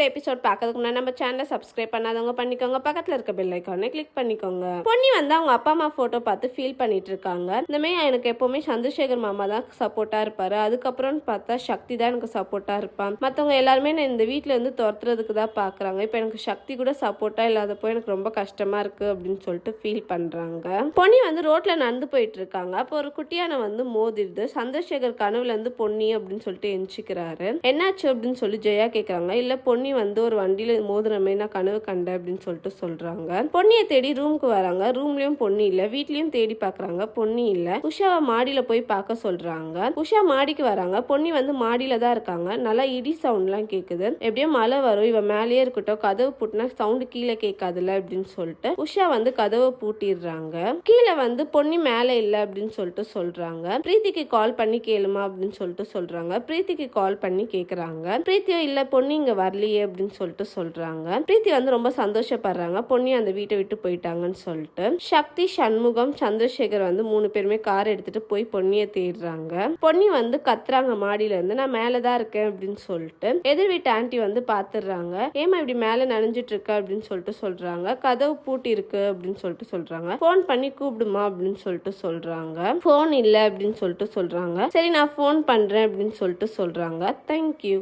பொன்னியோட episode பார்க்கறதுக்கு முன்னாடி நம்ம சேனலை சப்ஸ்கிரைப் பண்ணாதவங்க பண்ணிக்கோங்க. பக்கத்தில் இருக்க பெல் ஐக்கானே கிளிக் பண்ணிக்கோங்க. பொன்னி வந்து அவங்க அப்பா அம்மா ஃபோட்டோ பார்த்து ஃபீல் பண்ணிட்டு இருக்காங்க. இந்த மாதிரி எனக்கு எப்பவுமே சந்திரசேகர் மாமா தான் சப்போர்ட்டாக இருப்பாரு. அதுக்கப்புறம் பார்த்தா சக்தி தான் எனக்கு சப்போர்ட்டாக இருப்பான். மற்றவங்க எல்லாருமே நான் இந்த வீட்டில் இருந்து துரத்துறதுக்கு தான் பார்க்குறாங்க. இப்போ எனக்கு சக்தி கூட சப்போர்ட்டாக இல்லாதப்போ எனக்கு ரொம்ப கஷ்டமாக இருக்கு அப்படின்னு சொல்லிட்டு ஃபீல் பண்ணுறாங்க பொன்னி வந்து ரோட்டில் நடந்து போயிட்டு இருக்காங்க. அப்போ ஒரு குட்டியான வந்து மோதிடுது. சந்திரசேகர் கனவுல இருந்து பொன்னி அப்படின்னு சொல்லிட்டு எஞ்சிக்கிறாரு என்னாச்சு அப்படின்னு சொல்லி ஜெயா கேக்குறாங்க. இல்ல பொன்னி வந்து ஒரு வண்டியில மோதிரமே நான் கனவு கண்டேன் அப்படின்னு சொல்லிட்டு சொல்றாங்க. பொன்னியை தேடி ரூமுக்கு வராங்க. ரூம்லயும் பொண்ணு இல்ல. வீட்லயும் தேடி பாக்குறாங்க. பொண்ணு இல்ல. உஷாவை மாடியில போய் பார்க்க சொல்றாங்க. உஷா மாடிக்கு வராங்க. பொன்னி வந்து மாடியில தான் இருக்காங்க. நல்லா இடி சவுண்ட்லாம் கேக்குது. எப்படியோ மழை வரும். இவ மேலேயே இருக்கட்டும். கதவு பூட்டினா சவுண்டு கீழே கேட்காதுல அப்படின்னு சொல்லிட்டு உஷா வந்து கதவை பூட்டிடுறாங்க. கீழே வந்து பொன்னி மேலே இல்ல அப்படின்னு சொல்லிட்டு சொல்றாங்க. பிரீத்திக்கு கால் பண்ணி கேளுமா அப்படின்னு சொல்லிட்டு சொல்றாங்க. பிரீத்திக்கு கால் பண்ணி கேக்குறாங்க. பிரீத்தியோ இல்ல பொன்னி இங்க வரலையே அப்படின்னு சொல்லிட்டு சொல்றாங்க. பிரீத்தி வந்து ரொம்ப சந்தோஷப்படுறாங்க. பொன்னி அந்த வீட்டை விட்டு போயிட்டாங்கன்னு சொல்லிட்டு. சக்தி சண்முகம் சந்திரசேகர் வந்து மூணு பேருமே கார் எடுத்துட்டு போய் பொன்னியை தேடுறாங்க. பொன்னி வந்து கத்துறாங்க மாடியில இருந்து நான் மேலதான் இருக்கேன் அப்படின்னு சொல்லிட்டு. எதிர் வீட்டு ஆண்டி வந்து பாத்துடுறாங்க. ஏமா இப்படி மேல நனைஞ்சிட்டு இருக்க? அப்படின்னு சொல்லிட்டு சொல்றாங்க. கதவு பூட்டி இருக்கு அப்படின்னு சொல்லிட்டு சொல்றாங்க. ஃபோன் பண்ணி கூப்பிடுமா? அப்படின்னு சொல்லிட்டு சொல்றாங்க. ஃபோன் இல்ல அப்படின்னு சொல்லிட்டு சொல்றாங்க. சரி நான் ஃபோன் பண்றேன் அப்படின்னு சொல்லிட்டு சொல்றாங்க. தேங்க்யூ